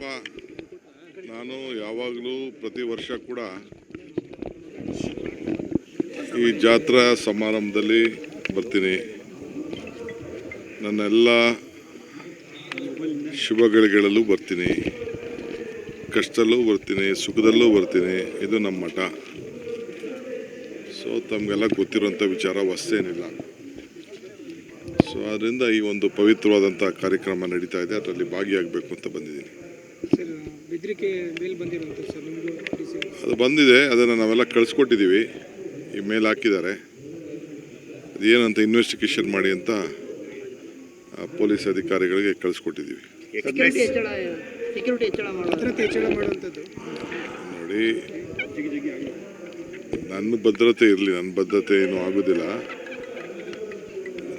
ನೋಡಪ್ಪ ನಾನು ಯಾವಾಗಲೂ ಪ್ರತಿ ವರ್ಷ ಕೂಡ ಈ ಜಾತ್ರಾ ಸಮಾರಂಭದಲ್ಲಿ ಬರ್ತೀನಿ. ನನ್ನೆಲ್ಲ ಶುಭಗಳಿಗಳಲ್ಲೂ ಬರ್ತೀನಿ. ಕಷ್ಟದಲ್ಲೂ ಬರ್ತೀನಿ, ಸುಖದಲ್ಲೂ ಬರ್ತೀನಿ. ಇದು ನಮ್ಮ ಮಠ. ಸೊ ತಮಗೆಲ್ಲ ಗೊತ್ತಿರುವಂಥ ವಿಚಾರ ಹೊಸ್ತೇನಿಲ್ಲ ಸೊ ಆದ್ದರಿಂದ ಈ ಒಂದು ಪವಿತ್ರವಾದಂಥ ಕಾರ್ಯಕ್ರಮ ನಡೀತಾ ಇದೆ. ಅದರಲ್ಲಿ ಭಾಗಿಯಾಗಬೇಕು ಅಂತ ಬಂದಿದ್ದೀನಿ. ಅದು ಬಂದಿದೆ ಅದನ್ನು ನಾವೆಲ್ಲ ಕಳಿಸ್ಕೊಟ್ಟಿದ್ದೀವಿ. ಈ ಮೇಲ್ ಹಾಕಿದ್ದಾರೆ. ಅದೇನಂತ ಇನ್ವೆಸ್ಟಿಗೇಷನ್ ಮಾಡಿ ಅಂತ ಆ, ಪೊಲೀಸ್ ಅಧಿಕಾರಿಗಳಿಗೆ ಕಳಿಸ್ಕೊಟ್ಟಿದ್ದೀವಿ. ನೋಡಿ ನನ್ನ ಭದ್ರತೆ ಇರಲಿ ನನ್ನ ಭದ್ರತೆ ಏನೂ ಆಗೋದಿಲ್ಲ.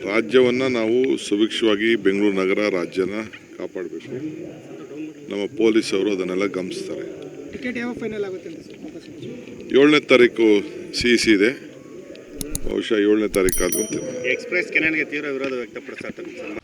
ರಾಜ್ಯವನ್ನು ನಾವು ಸುಭಿಕ್ಷವಾಗಿ ಬೆಂಗಳೂರು ನಗರ ರಾಜ್ಯನ ಕಾಪಾಡಬೇಕು. ನಮ್ಮ ಪೊಲೀಸವರು ಅದನ್ನೆಲ್ಲ ಗಮನಿಸ್ತಾರೆ. ಟಿಕೆಟ್ ಯಾವ ಫೈನಲ್ ಆಗುತ್ತೆ ಸರ್ ವಾಪಸ್ ಏಳನೇ ತಾರೀಕು ಸಿ ಸಿ ಇದೆ. ಬಹುಶಃ ಏಳನೇ ತಾರೀಕು ಆದರೂ ಎಕ್ಸ್ಪ್ರೆಸ್ ಕೆನಲ್ಗೆ ತೀವ್ರ ವಿರೋಧ ವ್ಯಕ್ತಪಡಿಸ್ತಾರೆ